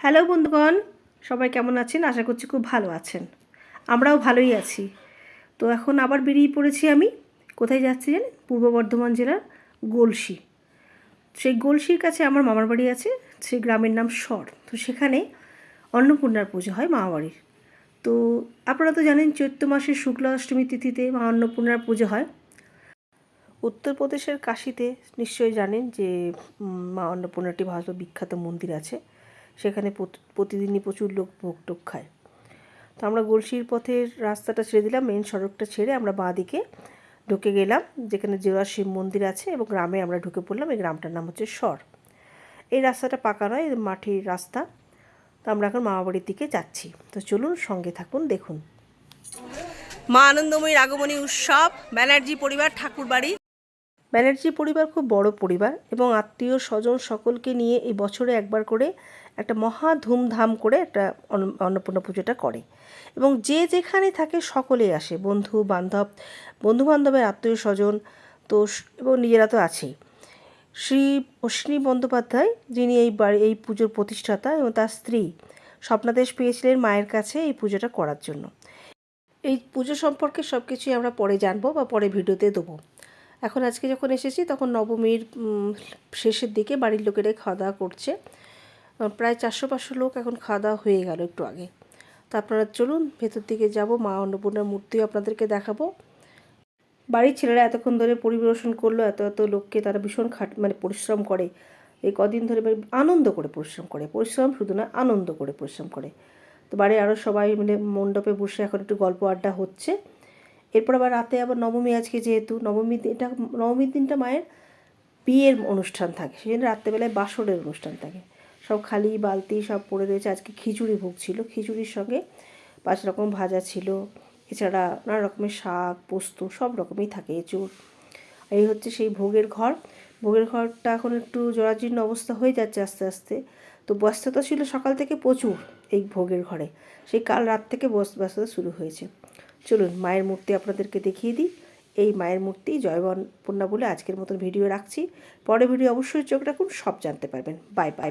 Hello বন্ধুগণ, সবাই কেমন আছেন? আশা করছি খুব ভালো আছেন। আমরাও ভালোই আছি। তো এখন আবার বেরিয়ে পড়েছি আমি। কোথায় যাচ্ছি জানেন? পূর্ব বর্ধমান জেলার গোলসি সেই গোলসির কাছে আমার মামার বাড়ি আছে, সেই গ্রামের নাম স্বর। তো সেখানে অন্নপূর্ণার পুজো হয় মামাবাড়ির। তো আপনারা তো জানেন, চৈত্র মাসের শুক্লা অষ্টমী তিথিতে মা অন্নপূর্ণার পুজো হয়। উত্তরপ্রদেশের কাশিতে নিশ্চয়ই জানেন যে মা অন্নপূর্ণাটি ভারত বিখ্যাত মন্দির আছে। সেখানে প্রতিদিনই প্রচুর লোক ভোগ টোক খায়। তো আমরা গলসির পথের রাস্তাটা ছেড়ে দিলাম মেন সড়কটা ছেড়ে আমরা বাঁ দিকে ঢুকে গেলাম, যেখানে জোড়া শিব মন্দির আছে এবং গ্রামে আমরা ঢুকে পড়লাম। এই গ্রামটার নাম হচ্ছে স্বর এই রাস্তাটা পাকা নয় মাটির রাস্তা। তো আমরা এখন মামাবাড়ির দিকে যাচ্ছি। তো চলুন সঙ্গে থাকুন, দেখুন। মা আনন্দময়ীর আগমনী উৎসব, ব্যানার্জি পরিবার ঠাকুর বাড়ি ব্যানার্জি পরিবার খুব বড় পরিবার এবং আত্মীয় স্বজন সকলকে নিয়ে এই বছরে একবার করে একটা মহা ধুমধাম করে একটা অন্নপূর্ণা পুজোটা করে। এবং যে যেখানে থাকে সকলেই আসে, বন্ধু, বান্ধব বন্ধু বান্ধবের আত্মীয় স্বজন তো এবং নিজেরা তো আছেই। শ্রী অশ্বিনী বন্দ্যোপাধ্যায়, যিনি এই বাড়ি, এই পুজোর প্রতিষ্ঠাতা এবং তার স্ত্রী, স্বপ্নাদেশ পেয়েছিলেন মায়ের কাছে এই পুজোটা করার জন্য। এই পুজো সম্পর্কে সব কিছুই আমরা পরে জানব বা পরে ভিডিওতে দেবো। এখন আজকে যখন এসেছি, তখন নবমীর শেষের দিকে বাড়ির লোকেরাই খাওয়া দাওয়া করছে প্রায় চারশো পাঁচশো লোক এখন খাওয়া দাওয়া হয়ে গেল একটু আগে। তো আপনারা চলুন, ভেতর দিকে যাব, মা অন্নপূর্ণার মূর্তিও আপনাদেরকে দেখাবো। বাড়ির ছেলেরা এতক্ষণ ধরে পরিবেশন করল, এত এত লোককে তারা ভীষণ খাট মানে পরিশ্রম করে। এই কদিন ধরে আনন্দ করে পরিশ্রম করে। পরিশ্রম শুধু না, আনন্দ করে পরিশ্রম করে। তো বাড়ির আরও সবাই মিলে মণ্ডপে বসে এখন একটু গল্প আড্ডা হচ্ছে। এরপর আবার রাতে আবার নবমী আজকে যেহেতু, নবমী দিনটা নবমীর দিনটা মায়ের বিয়ের অনুষ্ঠান থাকে। সেই জন্য রাত্রেবেলায় বাসরের অনুষ্ঠান থাকে। সব খালি বালতি সব পড়ে রয়েছে। আজকে খিচুড়ি ভোগ ছিল। খিচুড়ির সঙ্গে পাঁচ রকম ভাজা ছিল। এছাড়া নানা রকমের শাক, পোস্ত সব রকমই থাকে এঁচুড়। এই হচ্ছে সেই ভোগের ঘর। ভোগের ঘরটা এখন একটু জরাজীর্ণ অবস্থা হয়ে যাচ্ছে আস্তে আস্তে। তো ব্যস্ততা ছিল সকাল থেকে প্রচুর এই ভোগের ঘরে। সেই কাল রাত থেকে ব্যস্ততা শুরু হয়েছে। চলুন মায়ের মূর্তি আপনাদেরকে দেখিয়ে দিই। এই মায়ের মূর্তি জয়বন বলে আজকের মতন ভিডিও রাখছি। পরে ভিডিও অবশ্যই চোখ রাখুন, সব জানতে পারবেন। Bye bye.